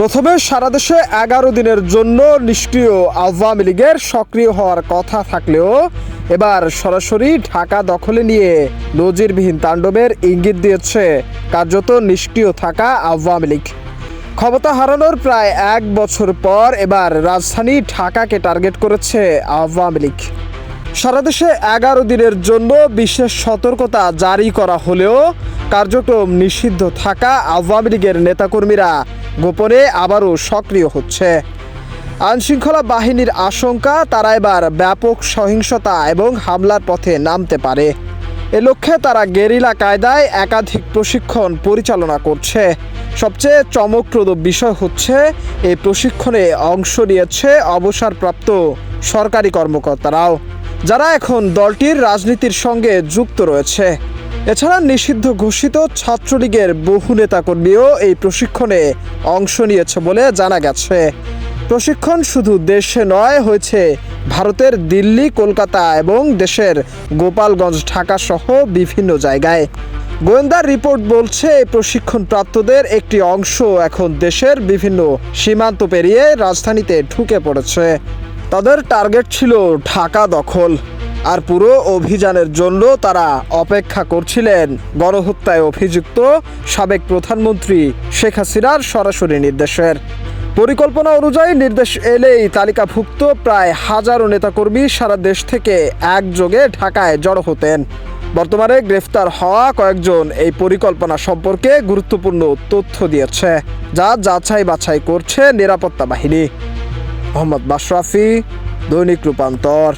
প্রথমে সারা দেশে এগারো দিনের জন্য নিষ্ক্রিয় আওয়ামী লীগের সক্রিয় হওয়ার কথা থাকলেও এবার সরাসরি ঢাকা দখলে নিয়ে নজিরবিহীন তাণ্ডবের ইঙ্গিত দিয়েছে কার্যত নিষ্ক্রিয় থাকা আওয়ামী লীগ। ক্ষমতা হারানোর প্রায় এক বছর পর এবার রাজধানী ঢাকাকে টার্গেট করেছে আওয়ামী লীগ। সারা দেশে এগারো দিনের জন্য বিশেষ সতর্কতা জারি করা হলেও কার্যক্রম নিষিদ্ধ থাকা আওয়ামী লীগের নেতাকর্মীরা গোপনে আবারও সক্রিয় হচ্ছে। আইনশৃঙ্খলা বাহিনীর আশঙ্কা, তারা এবার ব্যাপক সহিংসতা এবং হামলার পথে নামতে পারে। এ লক্ষ্যে তারা গেরিলা কায়দায় একাধিক প্রশিক্ষণ পরিচালনা করছে। সবচেয়ে চমকপ্রদ বিষয় হচ্ছে, এই প্রশিক্ষণে অংশ নিয়েছে অবসরপ্রাপ্ত সরকারি কর্মকর্তারাও, যারা এখন দলটির রাজনীতির সঙ্গে যুক্ত রয়েছে। এছাড়া নিষিদ্ধ ঘোষিত ছাত্রলীগের বহু নেতাকর্মীও এই প্রশিক্ষণে অংশ নিয়েছে বলে জানা গেছে। প্রশিক্ষণ শুধু দেশে নয়, হয়েছে ভারতের দিল্লি, কলকাতা এবং দেশের গোপালগঞ্জ, ঢাকা সহ বিভিন্ন জায়গায়। গোয়েন্দার রিপোর্ট বলছে প্রশিক্ষণপ্রাপ্তদের একটি অংশ এখন দেশের বিভিন্ন সীমান্ত পেরিয়ে রাজধানীতে ঢুকে পড়েছে। তাদের টার্গেট ছিল ঢাকা দখল। আর পুরো অভিযানের জন্য তারা অপেক্ষা করছিলেন। গণহত্যায় অভিযুক্ত সাবেক প্রধানমন্ত্রী শেখ হাসিনার সরাসরি নির্দেশের। পরিকল্পনা অনুযায়ী নির্দেশ এলেই তালিকাভুক্ত প্রায় হাজারো নেতাকর্মী সারা দেশ থেকে একযোগে ঢাকায় জড়ো হতেন। বর্তমানে গ্রেফতার হওয়া কয়েকজন এই পরিকল্পনা সম্পর্কে গুরুত্বপূর্ণ তথ্য দিয়েছে, যা যাচাই বাছাই করছে নিরাপত্তা বাহিনী। মোহাম্মদ বাশরাফি দৈনিক রূপান্তর।